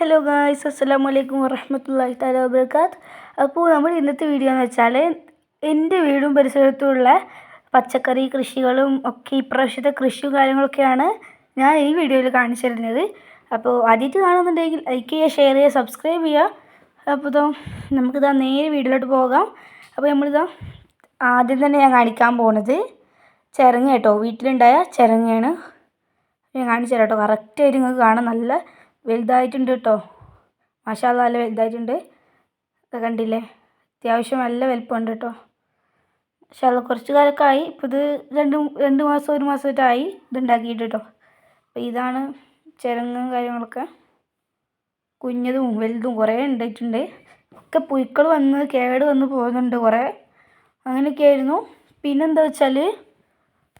Hello guys അസ്സാം വലൈക്കും വറഹമത്തല്ലാഹി താല വബർക്കാത്ത് അപ്പോൾ നമ്മൾ ഇന്നത്തെ വീഡിയോ എന്ന് വെച്ചാൽ എന്റെ വീടും പരിസരത്തുമുള്ള പച്ചക്കറി കൃഷികളും ഒക്കെ ഇപ്രാവശ്യത്തെ കൃഷിയും കാര്യങ്ങളൊക്കെയാണ് ഞാൻ ഈ വീഡിയോയിൽ കാണിച്ചു തരുന്നത്. അപ്പോൾ ആദ്യമായിട്ട് കാണുന്നുണ്ടെങ്കിൽ ലൈക്ക് ചെയ്യുക ഷെയർ ചെയ്യുക സബ്സ്ക്രൈബ് ചെയ്യുക. അപ്പോൾ ഇതോ നമുക്കിതാ നേരെ വീട്ടിലോട്ട് പോകാം. അപ്പോൾ നമ്മളിതാ ആദ്യം തന്നെ ഞാൻ കാണിക്കാൻ പോണത് ചിരങ്ങ കേട്ടോ. വീട്ടിലുണ്ടായ ചിരങ്ങയാണ്. ഞാൻ കാണിച്ചു തരാം കേട്ടോ. കറക്റ്റായിട്ട് നിങ്ങൾക്ക് കാണാൻ നല്ല വലുതായിട്ടുണ്ട് കേട്ടോ മഷാല നല്ല വലുതായിട്ടുണ്ട്. ഇത് കണ്ടില്ലേ? അത്യാവശ്യം നല്ല വലിപ്പമുണ്ട് കേട്ടോ മഷാല കുറച്ച് കാലമൊക്കെ ആയി. ഇപ്പോൾ ഇത് രണ്ട് രണ്ട് മാസം ഒരു മാസമായിട്ട് ആയി ഇതുണ്ടാക്കിയിട്ട് കേട്ടോ അപ്പോൾ ഇതാണ് ചിരങ്ങും കാര്യങ്ങളൊക്കെ. കുഞ്ഞതും വലുതും കുറേ ഉണ്ടായിട്ടുണ്ട്. ഒക്കെ പുഴുക്കൾ വന്ന് കേട് വന്ന് പോകുന്നുണ്ട് കുറേ. അങ്ങനെയൊക്കെ ആയിരുന്നു. പിന്നെന്താ വെച്ചാൽ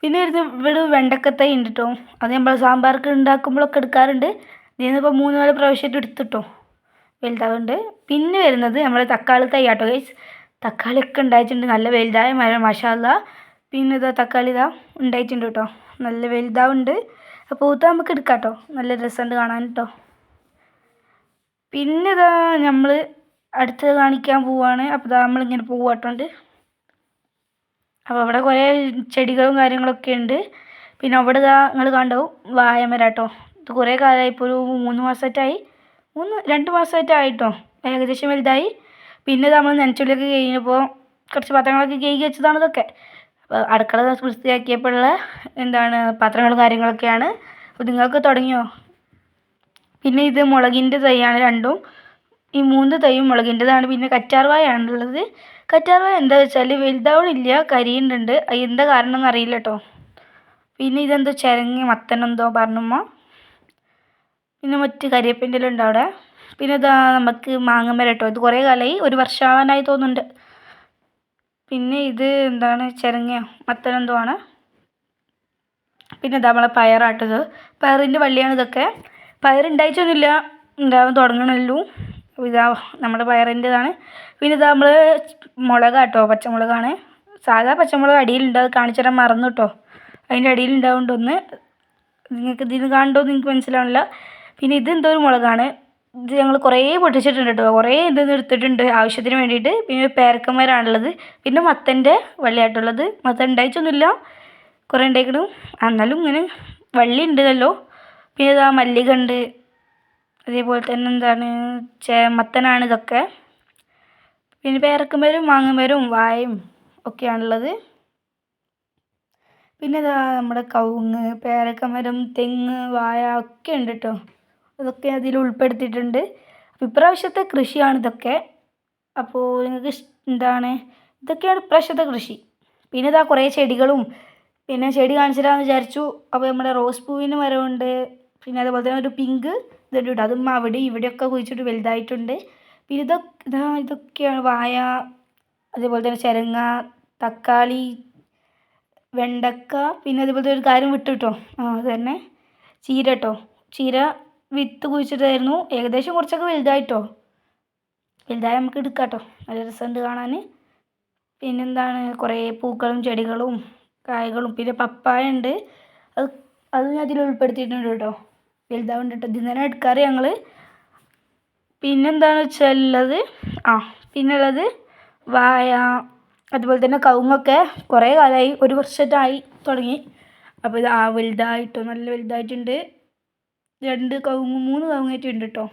പിന്നെ ഇരുന്ന് ഇവിടെ വെണ്ടക്കത്തൈ ഉണ്ട് കേട്ടോ അത് നമ്മൾ സാമ്പാർക്ക് ഉണ്ടാക്കുമ്പോഴൊക്കെ എടുക്കാറുണ്ട്. ഇതിൽ മൂന്ന് നാല് പ്രാവശ്യമായിട്ട് എടുത്തിട്ടോ. വലുതാവുന്നുണ്ട് പിന്നെ വരുന്നത് നമ്മുടെ തക്കാളി തൈ ആട്ടോ ഗൈസ് തക്കാളിയൊക്കെ ഉണ്ടായിട്ടുണ്ട്. നല്ല വലുതായ മരം മഷാല പിന്നെ ഇതാ തക്കാളി ഇതാ ഉണ്ടായിട്ടുണ്ട് കേട്ടോ. നല്ല വലുതാവുണ്ട്. അപ്പോൾ ഊത്ത നമുക്ക് എടുക്കാം കേട്ടോ നല്ല രസമുണ്ട് കാണാൻ കേട്ടോ പിന്നെ ഇതാ നമ്മൾ അടുത്തത് കാണിക്കാൻ പോവാണ്. അപ്പോൾ ഇതാ നമ്മളിങ്ങനെ പോവാട്ടോണ്ട്. അപ്പോൾ അവിടെ കുറേ ചെടികളും കാര്യങ്ങളൊക്കെ ഉണ്ട്. പിന്നെ അവിടെ ഇതാ നിങ്ങൾ കണ്ടാവും വാഴമരം കേട്ടോ ഇത് കുറേ കാലമായി. ഇപ്പോൾ ഒരു മൂന്ന് മാസമായിട്ടായി. മൂന്ന് രണ്ട് മാസമായിട്ടായിട്ടോ. ഏകദേശം വലുതായി. പിന്നെ നമ്മൾ നനച്ചുള്ളിയൊക്കെ കഴിഞ്ഞപ്പോൾ കുറച്ച് പാത്രങ്ങളൊക്കെ കഴുകി വെച്ചതാണ് ഇതൊക്കെ. അപ്പോൾ അടുക്കള വൃത്തിയാക്കിയപ്പോഴുള്ള എന്താണ് പാത്രങ്ങളും കാര്യങ്ങളൊക്കെയാണ്. അപ്പോൾ നിങ്ങൾക്ക് തുടങ്ങിയോ? പിന്നെ ഇത് മുളകിന്റെ തൈയാണ് രണ്ടും. ഈ മൂന്ന് തൈയും മുളകിന്റെതാണ്. പിന്നെ കറ്റാർവാഴയാണുള്ളത് കറ്റാർവായ എന്താ വെച്ചാൽ വലുതാവണില്ല കരിയുന്നുണ്ട്. എന്താ കാരണം എന്നറിയില്ല കേട്ടോ. പിന്നെ ഇതെന്തോ ചിരങ്ങി മത്തനെന്തോ പറഞ്ഞുമ്മ. പിന്നെ മറ്റ് കരിയേപ്പിന്റെ ഉണ്ട് അവിടെ. പിന്നെ ഇതാ നമുക്ക് മാങ്ങമരം കേട്ടോ ഇത് കുറേ കാലമായി ഒരു വർഷമാവാനായി തോന്നുന്നുണ്ട്. പിന്നെ ഇത് എന്താണ്? ചിരങ്ങയോ മത്തനെന്തോ ആണ്. പിന്നെ ഇതാ നമ്മളെ പയറാട്ടത് പയറിന്റെ വള്ളിയാണ് ഇതൊക്കെ. പയറുണ്ടായിട്ടൊന്നുമില്ല. ഉണ്ടാവാൻ തുടങ്ങണല്ലോ ഇതാ നമ്മുടെ പയറിന്റെതാണ്. പിന്നെ ഇതാ നമ്മൾ മുളക് കേട്ടോ പച്ചമുളകാണ്. സാധാ പച്ചമുളക് അടിയിലുണ്ട്. അത് കാണിച്ചു തരാൻ മറന്നു കേട്ടോ. അതിന്റെ അടിയിലുണ്ടാവുകൊണ്ട് നിങ്ങൾക്ക് ഇതിന് കാണുമ്പോൾ നിങ്ങൾക്ക് മനസ്സിലാവണില്ല പിന്നെ ഇത് എന്തോ ഒരു മുളകാണ്. ഇത് ഞങ്ങൾ കുറേ പൊട്ടിച്ചിട്ടുണ്ട് കേട്ടോ കുറേ ഇത് എടുത്തിട്ടുണ്ട് ആവശ്യത്തിന് വേണ്ടിയിട്ട്. പിന്നെ പേരക്കന്മാരാണുള്ളത്. പിന്നെ മത്തന്റെ വള്ളിയായിട്ടുള്ളത്. മത്തൻ ഉണ്ടായിട്ടൊന്നുമില്ല. കുറേ ഉണ്ടായിക്കണം. എന്നാലും ഇങ്ങനെ വള്ളി ഉണ്ടല്ലോ. പിന്നെ ഇതാ മല്ലിക ഉണ്ട്. അതേപോലെ തന്നെ എന്താണ്? ചേ മത്തനാണ് ഇതൊക്കെ. പിന്നെ പേരക്കന്മാരും മാങ്ങന്മാരും വായും ഒക്കെയാണുള്ളത്. പിന്നെ ഇതാ നമ്മുടെ കവുങ്ങ് പേരക്കമരം തെങ്ങ് വായ ഒക്കെ ഉണ്ട് കേട്ടോ അതൊക്കെ അതിൽ ഉൾപ്പെടുത്തിയിട്ടുണ്ട്. അപ്പോൾ ഇപ്രാവശ്യത്തെ കൃഷിയാണ് ഇതൊക്കെ. അപ്പോൾ നിങ്ങൾക്ക് എന്താണ്? ഇതൊക്കെയാണ് ഇപ്രാവശ്യത്തെ കൃഷി. പിന്നെ ഇതാ കുറേ ചെടികളും. പിന്നെ ചെടി കാണിച്ചു തരാമെന്ന് വിചാരിച്ചു. അപ്പോൾ നമ്മുടെ റോസ് പൂവിന് മരമുണ്ട്. പിന്നെ അതുപോലെ തന്നെ ഒരു പിങ്ക് ഇതുണ്ട് അതും അവിടെ ഇവിടെയൊക്കെ കുഴിച്ചിട്ട് വലുതായിട്ടുണ്ട്. പിന്നെ ഇതൊക്കെ ഇതാ ഇതൊക്കെയാണ് വായ അതേപോലെ തന്നെ ചിരങ്ങ തക്കാളി വെണ്ടക്ക. പിന്നെ അതേപോലത്തെ ഒരു കാര്യം വിട്ടു കേട്ടോ. ആ അത് തന്നെ ചീര കേട്ടോ. ചീര വിത്ത് കുഴിച്ചിട്ടായിരുന്നു ഏകദേശം കുറച്ചൊക്കെ വലുതായിട്ടോ. വലുതായ നമുക്ക് എടുക്കാം കേട്ടോ നല്ല രസമുണ്ട് കാണാൻ. പിന്നെന്താണ്? കുറേ പൂക്കളും ചെടികളും കായകളും പിന്നെ പപ്പായ ഉണ്ട്. അത് അത് ഞാൻ അതിൽ ഉൾപ്പെടുത്തിയിട്ടുണ്ട് കേട്ടോ. വലുതാവുണ്ട് കേട്ടോ. ഇതിൽ തന്നെ എടുക്കാറ് ഞങ്ങൾ. പിന്നെന്താണെന്ന് വെച്ചാൽ ഉള്ളത് ആ പിന്നെ ഉള്ളത് വായ അതുപോലെ തന്നെ കവുങ്ങൊക്കെ കുറേ കാലമായി ഒരു വർഷമായി തുടങ്ങി. അപ്പോൾ ഇത് ആ വലുതായിട്ടോ നല്ല വലുതായിട്ടുണ്ട്. രണ്ട് കവുങ്ങ് മൂന്ന് കവുങ്ങായിട്ടുണ്ട് കേട്ടോ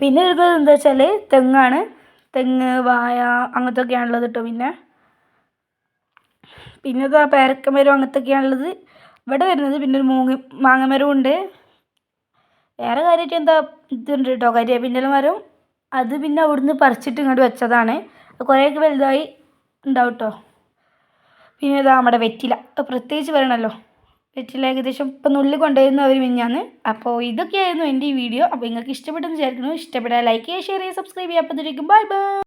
പിന്നെ ഉള്ളത് എന്താ വെച്ചാൽ തെങ്ങാണ്. തെങ്ങ് വായ അങ്ങനത്തെ ഒക്കെയാണുള്ളത് കേട്ടോ പിന്നെ. പിന്നെ ഇതാ പേരക്കമരം അങ്ങനത്തെ ഒക്കെയാണുള്ളത് ഇവിടെ വരുന്നത് പിന്നെ ഒരു മൂങ്ങ മാങ്ങമരവും ഉണ്ട്. വേറെ കാര്യമായിട്ട് എന്താ ഇതുണ്ട് കേട്ടോ. കരിവേപ്പിന്റെ മരം. അത് പിന്നെ അവിടുന്ന് പറിച്ചിട്ട് ഇങ്ങോട്ട് വെച്ചതാണ്. കുറേയൊക്കെ വലുതായി ഉണ്ടാവും കേട്ടോ. പിന്നെ ഇതാ നമ്മുടെ വെറ്റില. പ്രത്യേകിച്ച് പറയണമല്ലോ. വെറ്റില ഏകദേശം ഇപ്പം നുള്ളി കൊണ്ടുവരുന്നു അവർ മിഞ്ഞാന്ന് അപ്പോൾ ഇതൊക്കെയായിരുന്നു എന്റെ ഈ വീഡിയോ. അപ്പോൾ നിങ്ങൾക്ക് ഇഷ്ടപ്പെട്ടെന്ന് വിചാരിക്കുന്നു. ഇഷ്ടപ്പെട്ടാൽ ലൈക്ക് ചെയ്യുക ഷെയർ ചെയ്യുക സബ്സ്ക്രൈബ് ചെയ്യുക. അപ്പോൾ ബൈ ബൈ